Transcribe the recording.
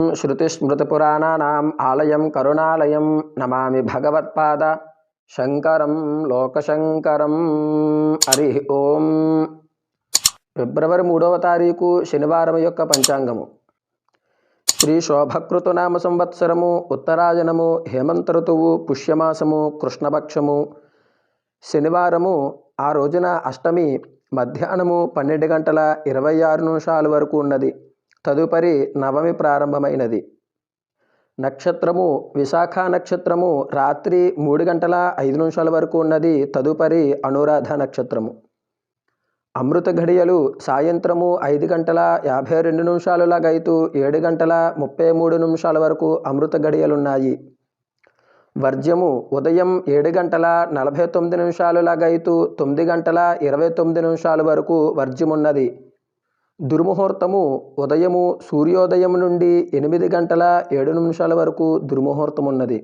శృతిస్మృతిపురాణానాం ఆలయం కరుణాలయం నమామి భగవత్పాద శంకరం లోకశంకరం హరి ఓం ఫిబ్రవరి మూడవ తారీఖు శనివారం యొక్క పంచాంగము. శ్రీ శోభకృతునామ సంవత్సరము ఉత్తరాయనము హేమంత ఋతువు పుష్యమాసము కృష్ణపక్షము. శనివారము ఆ రోజున అష్టమి మధ్యాహ్నము పన్నెండు గంటల ఇరవై ఆరు నిమిషాల వరకు ఉన్నది. తదుపరి నవమి ప్రారంభమైనది. నక్షత్రము విశాఖ నక్షత్రము రాత్రి మూడు గంటల ఐదు నిమిషాల వరకు ఉన్నది. తదుపరి అనురాధ నక్షత్రము. అమృత ఘడియలు సాయంత్రము ఐదు గంటల యాభై రెండు నిమిషాలులాగైతూ ఏడు గంటల ముప్పై మూడు నిమిషాల వరకు అమృత ఘడియలున్నాయి. వర్జ్యము ఉదయం ఏడు గంటల నలభై తొమ్మిది నిమిషాలులాగైతూ తొమ్మిది గంటల ఇరవై తొమ్మిది నిమిషాల వరకు వర్జ్యమున్నది. దుర్ముహూర్తము ఉదయము సూర్యోదయం నుండి ఎనిమిది గంటల ఏడు నిమిషాల వరకు దుర్ముహూర్తం ఉన్నది